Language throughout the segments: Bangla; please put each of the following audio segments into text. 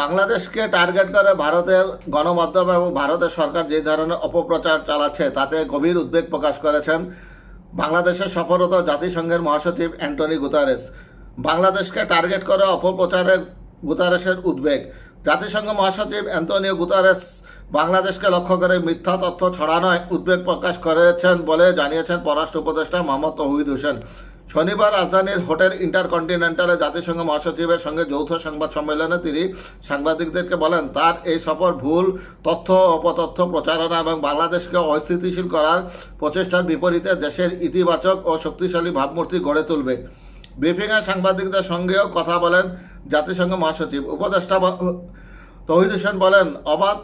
বাংলাদেশকে টার্গেট করে ভারতের গণমাধ্যম এবং ভারতের সরকার যে ধরনের অপপ্রচার চালাচ্ছে, তাতে গভীর উদ্বেগ প্রকাশ করেছেন বাংলাদেশের সফররত জাতিসংঘের মহাসচিব অ্যান্টনি গুতারেস। বাংলাদেশকে টার্গেট করে অপপ্রচারের গুতারেসের উদ্বেগ। জাতিসংঘ মহাসচিব অ্যান্টনিও গুতারেস বাংলাদেশকে লক্ষ্য করে মিথ্যা তথ্য ছড়ানোয় উদ্বেগ প্রকাশ করেছেন বলে জানিয়েছেন পররাষ্ট্র উপদেষ্টা মোহাম্মদ তৌহিদ হোসেন। শনিবার রাজধানীর হোটেল ইন্টারকন্টিনেন্টালে জাতিসংঘ মহাসচিবের সঙ্গে যৌথ সংবাদ সম্মেলনে তিনি সাংবাদিকদেরকে বলেন, তার এই সফর ভুল, তথ্য অপতথ্য প্রচারণা এবং বাংলাদেশকে অস্থিতিশীল করার প্রচেষ্টার বিপরীতে দেশের ইতিবাচক ও শক্তিশালী ভাবমূর্তি গড়ে তুলবে। ব্রিফিংয়ে সাংবাদিকদের সঙ্গেও কথা বলেন জাতিসংঘ মহাসচিব। উপদেষ্টা তৌহিদ হোসেন বলেন, অবাধ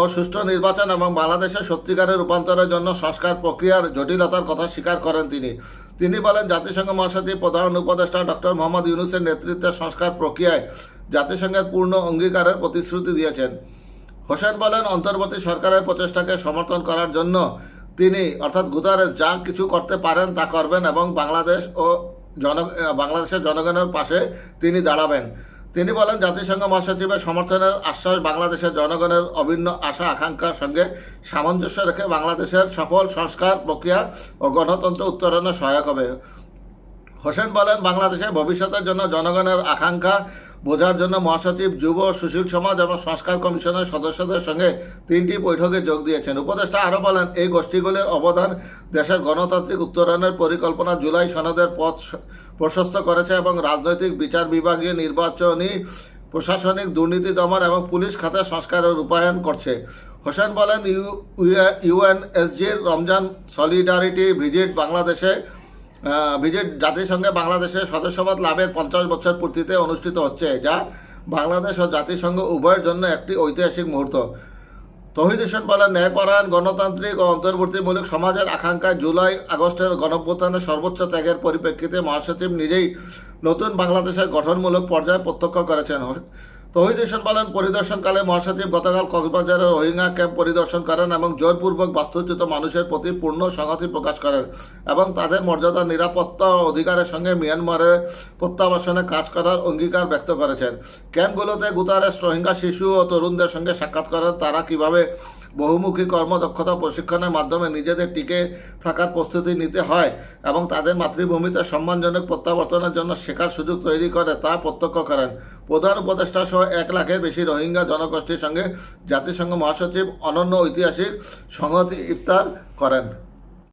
ও সুষ্ঠু নির্বাচন এবং বাংলাদেশের সত্যিকারের রূপান্তরের জন্য সংস্কার প্রক্রিয়ার জটিলতার কথা স্বীকার করেন তিনি। তিনি বলেন, জাতিসংঘ মহাসচিব, প্রধান উপদেষ্টা ডক্টর মোহাম্মদ ইউনুসের নেতৃত্বে সংস্কার প্রক্রিয়ায় জাতিসংঘের পূর্ণ অঙ্গীকারের প্রতিশ্রুতি দিয়েছেন। হোসেন বলেন, অন্তর্বর্তী সরকারের প্রচেষ্টাকে সমর্থন করার জন্য তিনি, অর্থাৎ গুতারেস, যা কিছু করতে পারেন তা করবেন এবং বাংলাদেশ ও জন বাংলাদেশের জনগণের পাশে তিনি দাঁড়াবেন। তিনি বলেন, জাতিসংঘ মহাসচিবের সমর্থনের আশ্বাস বাংলাদেশের জনগণের অভিন্ন আশা, আকাঙ্ক্ষার সঙ্গে সামঞ্জস্য রেখে বাংলাদেশের সফল সংস্কার প্রক্রিয়া ও গণতন্ত্র উত্তরণে সহায়ক হবে। হোসেন বলেন বাংলাদেশের ভবিষ্যতের জন্য জনগণের আকাঙ্ক্ষা বোঝার জন্য মহাসচিব যুব সুশীল সমাজ এবং সংস্কার কমিশনের সদস্যদের সঙ্গে তিনটি বৈঠকে যোগ দিয়েছেন। উপদেষ্টা আরও বলেন, এই গোষ্ঠীগুলির অবদান দেশের গণতান্ত্রিক উত্তরণের পরিকল্পনা জুলাই সনদের পথ প্রশস্ত করেছে এবং রাজনৈতিক বিচার বিভাগীয় নির্বাচনী, প্রশাসনিক দুর্নীতি দমন এবং পুলিশ খাতে সংস্কারের রূপায়ণ করছে। হোসেন বলেন ইউ ইউএনএসজির রমজান সলিডারিটি ভিজিট বাংলাদেশে ভিজিট জাতিসংঘে বাংলাদেশের সদস্যপদ লাভের পঞ্চাশ বছর পূর্তিতে অনুষ্ঠিত হচ্ছে। যা বাংলাদেশ ও জাতিসংঘ উভয়ের জন্য একটি ঐতিহাসিক মুহূর্ত। তহিদ হোসেন বলেন, ন্যায়পরায়ণ, গণতান্ত্রিক ও অন্তর্বর্তীমূলক সমাজের আকাঙ্ক্ষায় জুলাই আগস্টের গণভ্যুত্থানের সর্বোচ্চ ত্যাগের পরিপ্রেক্ষিতে মহাসচিব নিজেই নতুন বাংলাদেশের গঠনমূলক পর্যায়ে প্রত্যক্ষ করেছেন। তহিদ হোসেন বলেন, পরিদর্শনকালে মহাসচিব গতকাল কক্সবাজারের রোহিঙ্গা ক্যাম্প পরিদর্শন করেন এবং জোরপূর্বক বাস্তুচ্যুত মানুষের প্রতি পূর্ণ সংহতি প্রকাশ করেন এবং তাদের মর্যাদা, নিরাপত্তা ও অধিকারের সঙ্গে মিয়ানমারে প্রত্যাবাসনে কাজ করার অঙ্গীকার ব্যক্ত করেছেন। ক্যাম্পগুলোতে গুতারেস রোহিঙ্গা শিশু ও তরুণদের সঙ্গে সাক্ষাৎ করেন, তারা কীভাবে বহুমুখী কর্মদক্ষতা প্রশিক্ষণের মাধ্যমে নিজেদের টিকে থাকার প্রস্তুতি নিতে হয় এবং তাদের মাতৃভূমিতে সম্মানজনক প্রত্যাবর্তনের জন্য শেখার সুযোগ তৈরি করে তা প্রত্যক্ষ করেন। প্রধান উপদেষ্টা সহ এক লাখের বেশি রোহিঙ্গা জনগোষ্ঠীর সঙ্গে জাতিসংঘ মহাসচিব অনন্য ঐতিহাসিক সংহতি ইফতার করেন।